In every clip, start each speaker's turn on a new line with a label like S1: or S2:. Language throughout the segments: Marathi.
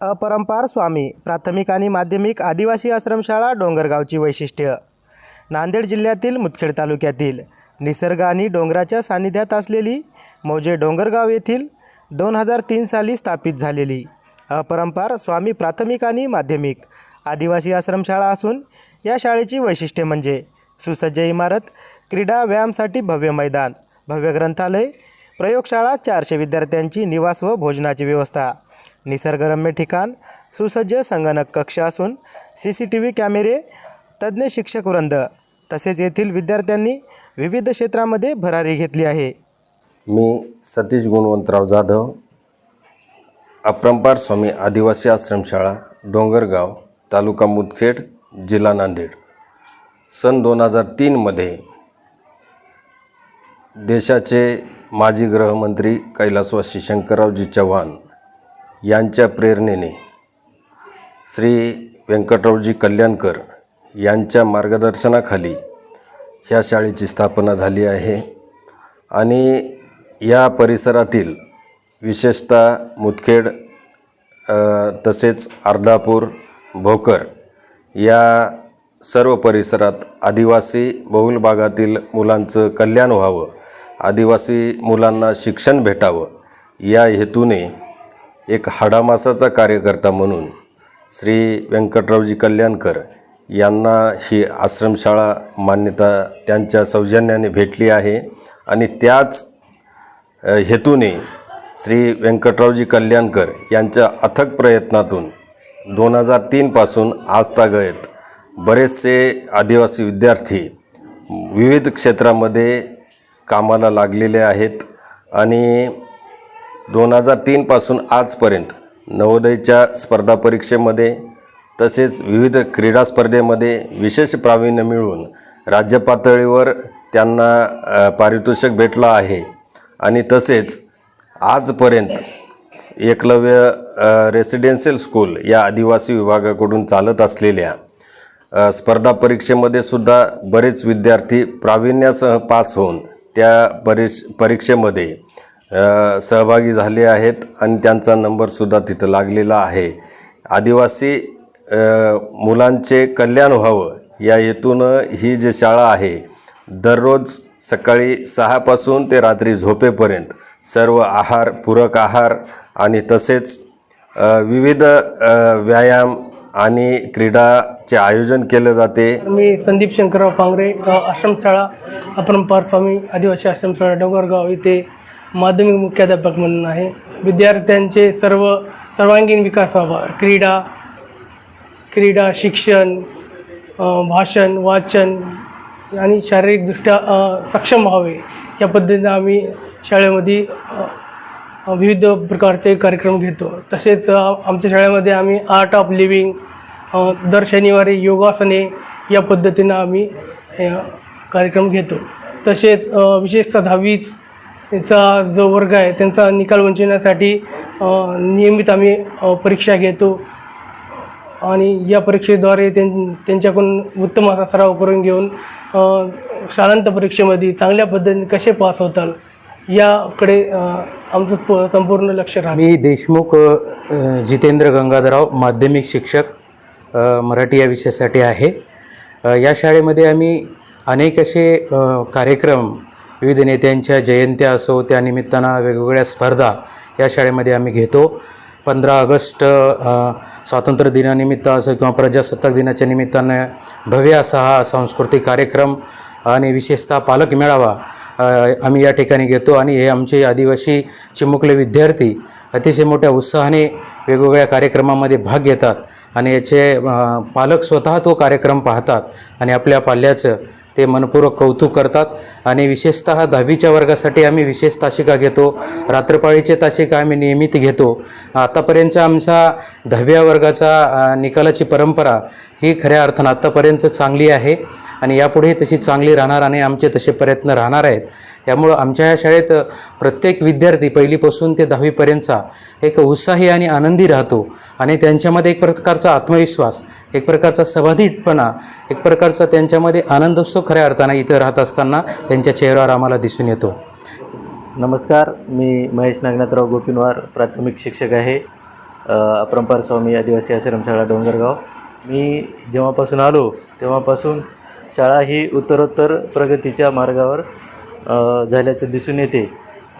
S1: अपरंपार स्वामी प्राथमिक आणि माध्यमिक आदिवासी आश्रमशाळा डोंगरगावची वैशिष्ट्य. नांदेड जिल्ह्यातील मुदखेड तालुक्यातील निसर्ग आणि डोंगराच्या सान्निध्यात असलेली मौजे डोंगरगाव येथील दोन हजार तीन साली स्थापित झालेली. अपरंपार स्वामी प्राथमिक आणि माध्यमिक आदिवासी आश्रमशाळा असून या शाळेची वैशिष्ट्ये म्हणजे सुसज्ज इमारत क्रीडा व्यायामसाठी भव्य मैदान भव्य ग्रंथालय प्रयोगशाळा चारशे विद्यार्थ्यांची निवास व भोजनाची व्यवस्था. निसर्गरम्य ठिकाण सुसज्ज संगणक कक्ष असून सी सी टी व्ही कॅमेरे तज्ज्ञ शिक्षक वृंद तसेच येथील विद्यार्थ्यांनी विविध क्षेत्रामध्ये भरारी घेतली आहे.
S2: मी सतीश गुणवंतराव जाधव अपरंपार स्वामी आदिवासी आश्रमशाळा डोंगरगाव तालुका मुदखेड जिल्हा नांदेड. सन दोन हजार तीनमध्ये देशाचे माजी गृहमंत्री कैलासवासी शंकररावजी चव्हाण यांच्या प्रेरणेने श्री व्यंकटरावजी कल्याणकर यांच्या मार्गदर्शनाखाली ह्या शाळेची स्थापना झाली आहे. आणि या परिसरातील विशेषतः मुदखेड तसेच अर्धापूर भोकर या सर्व परिसरात आदिवासी बहुल भागातील मुलांचं कल्याण व्हावं आदिवासी मुलांना शिक्षण भेटावं या हेतूने एक हाडामासाचा कार्यकर्ता म्हणून श्री व्यंकटरावजी कल्याणकर यांना ही आश्रमशाळा मान्यता त्यांच्या सौजन्याने भेटली आहे आणि त्याच हेतूने श्री व्यंकटरावजी कल्याणकर यांच्या अथक प्रयत्नातून दोन हजार तीनपासून आजतागत बरेचसे आदिवासी विद्यार्थी विविध क्षेत्रामध्ये कामाला लागलेले आहेत आणि दोन हजार तीनपासून आजपर्यंत नवोदयच्या स्पर्धा परीक्षेमध्ये तसेच विविध क्रीडा स्पर्धेमध्ये विशेष प्रावीण्य मिळवून राज्य पातळीवर त्यांना पारितोषिक भेटला आहे. आणि तसेच आजपर्यंत एकलव्य रेसिडेन्शियल स्कूल या आदिवासी विभागाकडून चालत असलेल्या स्पर्धा परीक्षेमध्ये सुद्धा बरेच विद्यार्थी प्रावीण्यासह पास होऊन त्या परीक्ष परीक्षेमध्ये सहभागी झाले आहेत आणि त्यांचा नंबरसुद्धा तिथं लागलेला आहे. आदिवासी मुलांचे कल्याण व्हावं या हेतून ही जी शाळा आहे दररोज सकाळी सहापासून ते रात्री झोपेपर्यंत सर्व आहार पूरक आहार आणि तसेच विविध व्यायाम आणि क्रीडाचे आयोजन केले जाते.
S3: मी संदीप शंकरराव पांगरे आश्रमशाळा अपरंपार स्वामी आदिवासी आश्रमशाळा डोंगरगाव इथे माध्यमिक मुख्याध्यापक म्हणून आहे. विद्यार्थ्यांचे सर्व सर्वांगीण विकास व्हावा. क्रीडा क्रीडा शिक्षण भाषण वाचन आणि शारीरिकदृष्ट्या सक्षम व्हावे. या पद्धतीनं आम्ही शाळेमध्ये विविध प्रकारचे कार्यक्रम घेतो. तसेच आमच्या शाळेमध्ये आम्ही आर्ट ऑफ लिव्हिंग दर शनिवारी योगासने या पद्धतीनं आम्ही कार्यक्रम घेतो. तसेच विशेषतः दहावीच चा जो वर्ग आहे त्यांचा निकाल वंचवण्यासाठी नियमित आम्ही परीक्षा घेतो. आणि या परीक्षेद्वारे त्यां त्यांच्याकडून उत्तम असा सराव करून घेऊन शाळांत परीक्षेमध्ये चांगल्या पद्धतीने कसे पास होतात याकडे आमचं प संपूर्ण लक्ष राहतं.
S4: मी देशमुख जितेंद्र गंगाधरराव माध्यमिक शिक्षक मराठी या विषयासाठी आहे. या शाळेमध्ये आम्ही अनेक असे कार्यक्रम विविध नेत्यांच्या जयंत्या असो त्या निमित्तानं वेगवेगळ्या स्पर्धा या शाळेमध्ये आम्ही घेतो. पंधरा ऑगस्ट स्वातंत्र्य दिनानिमित्त असो किंवा प्रजासत्ताक दिनाच्या निमित्तानं भव्य असा हा सांस्कृतिक कार्यक्रम आणि विशेषतः पालक मेळावा आम्ही या ठिकाणी घेतो आणि हे आमचे आदिवासी चिमुकले विद्यार्थी अतिशय मोठ्या उत्साहाने वेगवेगळ्या कार्यक्रमामध्ये भाग घेतात आणि याचे पालक स्वतः तो कार्यक्रम पाहतात आणि आपल्या पाल्याचं ते मनपूर्वक कौतुक करतात. आणि विशेषतः दहावीच्या वर्गासाठी आम्ही विशेष तासिका घेतो. रात्रपाळीचे तासिका आम्ही नियमित घेतो. आतापर्यंतच्या आमच्या दहाव्या वर्गाचा निकालाची परंपरा ही खऱ्या अर्थानं आत्तापर्यंत चांगली आहे. आणि यापुढे तशी चांगली राहणार आणि आमचे तसे प्रयत्न राहणार आहेत. त्यामुळं आमच्या या शाळेत प्रत्येक विद्यार्थी पहिलीपासून ते दहावीपर्यंतचा एक उत्साही आणि आनंदी राहतो. आणि त्यांच्यामध्ये एक प्रकारचा आत्मविश्वास एक प्रकारचा सभाधीटपणा एक प्रकारचा त्यांच्यामध्ये आनंदोत्सव खऱ्या अर्थानं इथं राहत असताना त्यांच्या चेहऱ्यावर आम्हाला दिसून येतो.
S5: नमस्कार मी महेश नागनाथराव गोपिनवार प्राथमिक शिक्षक आहे अपरंपार स्वामी आदिवासी आश्रमशाळा डोंगरगाव. मी जेव्हापासून आलो तेव्हापासून शाळा ही उत्तरोत्तर प्रगतीच्या मार्गावर झाल्याचं दिसून येते.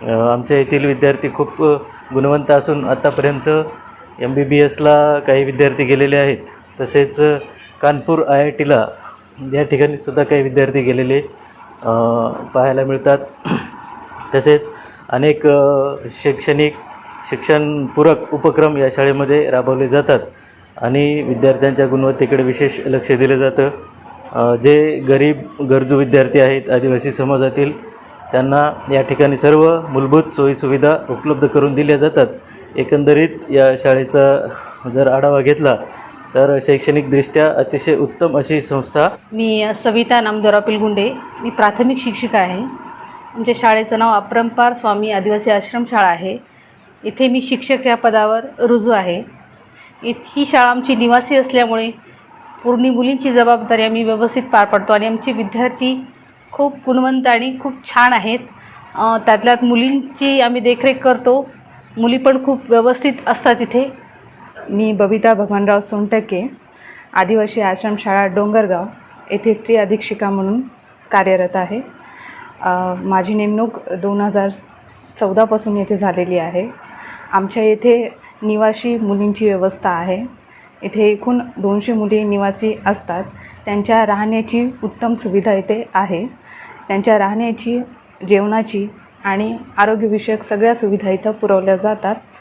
S5: आमच्या येथील विद्यार्थी खूप गुणवंत असून आत्तापर्यंत एम बी बी एसला काही विद्यार्थी गेलेले आहेत. तसेच कानपूर आय आय टीला या ठिकाणी सुद्धा काही विद्यार्थी गेलेले पाहायला मिळतात. तसेच अनेक शैक्षणिक शिक्षणपूरक उपक्रम या शाळेमध्ये राबवले जातात आणि विद्यार्थ्यांच्या गुणवत्तेकडे विशेष लक्ष दिलं जातं. जे गरीब गरजू विद्यार्थी आहेत आदिवासी समाजातील त्यांना या ठिकाणी सर्व मूलभूत सोयीसुविधा उपलब्ध करून दिल्या जातात. एकंदरीत या शाळेचा जर आढावा घेतला तर शैक्षणिकदृष्ट्या अतिशय उत्तम अशी संस्था
S6: मी सविता नामदेवराव पिलगुंडे. मी प्राथमिक शिक्षिका आहे. आमच्या शाळेचं नाव अपरंपार स्वामी आदिवासी आश्रमशाळा आहे. इथे मी शिक्षक या पदावर रुजू आहे. इत ही शाळा आमची निवासी असल्यामुळे पूर्ण मुलींची जबाबदारी आम्ही व्यवस्थित पार पाडतो आणि आमचे विद्यार्थी खूप गुणवंत आणि खूप छान आहेत. त्यातल्यात मुलींची आम्ही देखरेख करतो. मुली पण खूप व्यवस्थित असतात इथे.
S7: मी बबिता भगवानराव सोनटके आदिवासी आश्रमशाळा डोंगरगाव येथे स्त्री अधीक्षिका म्हणून कार्यरत आहे. माझी नेमणूक दोन हजार चौदापासून येथे झालेली आहे. आमच्या येथे निवासी मुलींची व्यवस्था आहे. इथे एकूण दोनशे मुली निवासी असतात. त्यांच्या राहण्याची उत्तम सुविधा इथे आहे. त्यांच्या राहण्याची जेवणाची आणि आरोग्यविषयक सगळ्या सुविधा इथं पुरवल्या जातात.